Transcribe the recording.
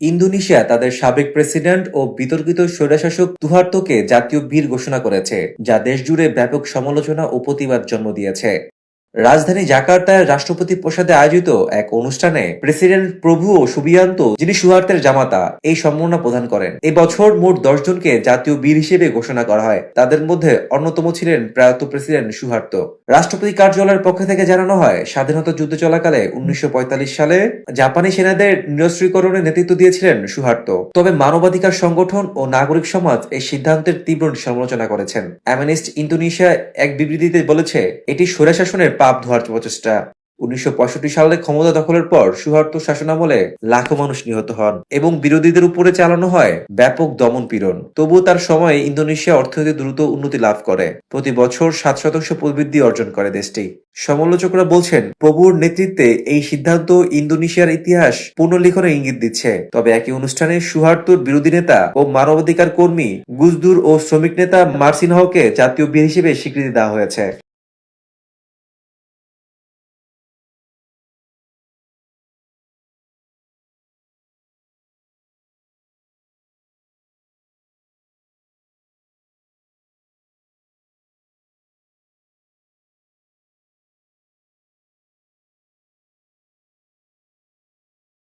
Indonesia তাদের সাবেক president ও বিতর্কিত স্বৈরাশাসক তুহার্তকে জাতীয় বীর ঘোষণা করেছে, যা দেশজুড়ে ব্যাপক সমালোচনা ও প্রতিবাদ জন্ম দিয়েছে। রাজধানী জাকার্তায় রাষ্ট্রপতি প্রসাদে আয়োজিত এক অনুষ্ঠানে প্রেসিডেন্ট প্রভু সুবিয়ান্ত, যিনি সুহার্তের জামাতা, এই সম্মাননা প্রদান করেন। এই বছর মোট দশ জনকে জাতীয় বীর হিসেবে ঘোষণা করা হয়। তাদের মধ্যে অন্যতম ছিলেন প্রয়াত প্রেসিডেন্ট সুহার্ত। রাষ্ট্রপতি কার্যালয়ের পক্ষ থেকে জানানো হয়, স্বাধীনতা যুদ্ধ চলাকালে উনিশশো পঁয়তাল্লিশ সালে জাপানি সেনাদের নিরস্ত্রীকরণে নেতৃত্ব দিয়েছিলেন সুহার্ত। তবে মানবাধিকার সংগঠন ও নাগরিক সমাজ এই সিদ্ধান্তের তীব্র সমালোচনা করেছেন। অ্যামনেস্ট ইন্দোনেশিয়া এক বিবৃতিতে বলেছে, এটি স্বৈরশাসনের পাপ ধোয়ার প্রচেষ্টা। উনিশশো পঁয়ষট্টি সালে ক্ষমতা দখলের পর সুহার্ত শাসনামলে লাখো মানুষ নিহত হন এবং বিরোধীদের উপরে চালানো হয় ব্যাপক দমন পীড়ন তবুও তার সময়ে ইন্দোনেশিয়া অর্থনীতি দ্রুত উন্নতি লাভ করে। প্রতি বছর সাত শতাংশ প্রবৃদ্ধি অর্জন করে দেশটি। সমালোচকরা বলছেন, প্রভুর নেতৃত্বে এই সিদ্ধান্ত ইন্দোনেশিয়ার ইতিহাস পুনর্লিখনের ইঙ্গিত দিচ্ছে। তবে একই অনুষ্ঠানে সুহার্তুর বিরোধী নেতা ও মানবাধিকার কর্মী, গুজদুর ও শ্রমিক নেতা মার্সিনহকে জাতীয় বীর হিসেবে স্বীকৃতি দেওয়া হয়েছে।